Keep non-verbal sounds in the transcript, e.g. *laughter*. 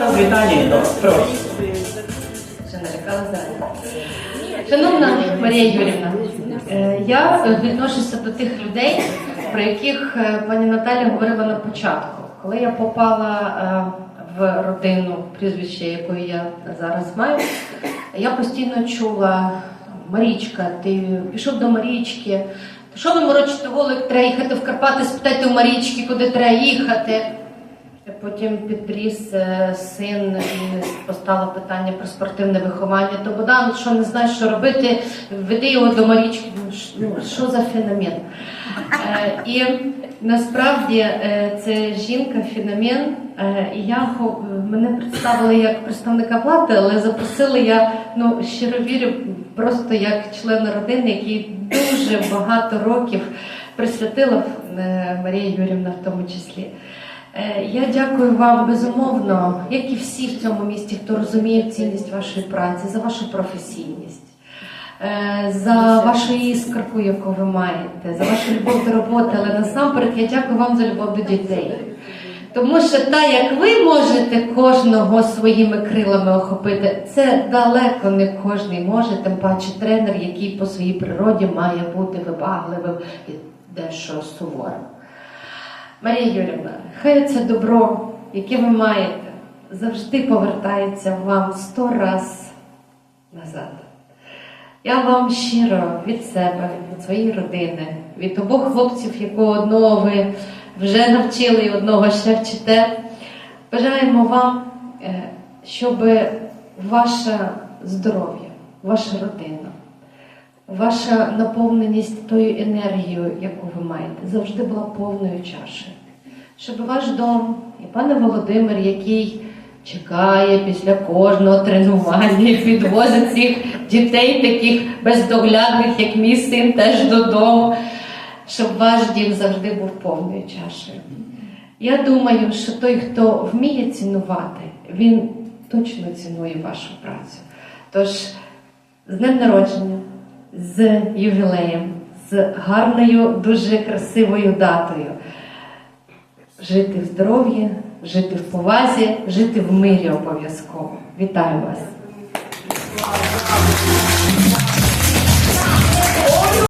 Вітання, прошу. Зараз. Шановна Марія Юрівна, е, я відношуся до тих людей, про яких е, пані Наталя говорила на початку. Коли я попала е, в родину, прізвище якої я зараз маю, я постійно чула Марічка, ти пішов до Марічки. Що ви морочите вулик, треба їхати в Карпати, спитайте у Марічки, куди треба їхати. Потім підріс е, син і постало питання про спортивне виховання. То Богдан, що не знаєш, що робити, веди його до Марічки. Ну, Ну, що за феномен? Е, І насправді е, це жінка феномен. І я мене представили як представника влади, але запросили я ну щиро вірю, просто як члена родини, який дуже багато років присвятила Марія Юрівна в тому числі. Е, Я дякую вам безумовно, як і всі в цьому місті, хто розуміє цінність вашої праці, за вашу професійність, е, за вашу іскорку, яку ви маєте, за вашу любов до роботи, але насамперед я дякую вам за любов до дітей. Тому що так, як ви можете кожного своїми крилами охопити, це далеко не кожний може, тим паче тренер, який по своїй природі має бути вибагливим і дещо суворим. Марія Юрівна, хай це добро, яке ви маєте, завжди повертається вам сто раз назад. Я вам щиро від себе, від своєї родини, від обох хлопців, якого одного ви вже навчили і одного ще вчите, бажаємо вам, е, щоб ваше здоров'я, ваша родина, ваша наповненість тою енергією, яку ви маєте, завжди була повною чашею. Щоб ваш дом і пане Володимир, який чекає після кожного тренування *laughs* підвозить цих дітей, таких бездоглядних, як мій син, теж додому, щоб ваш дім завжди був повною чашею. Я думаю, що той, хто вміє цінувати, він точно цінує вашу працю. Тож з днем народження, з ювілеєм, з гарною, дуже красивою датою. Жити в здоров'ї, жити в повазі, жити в мирі обов'язково. Вітаю вас!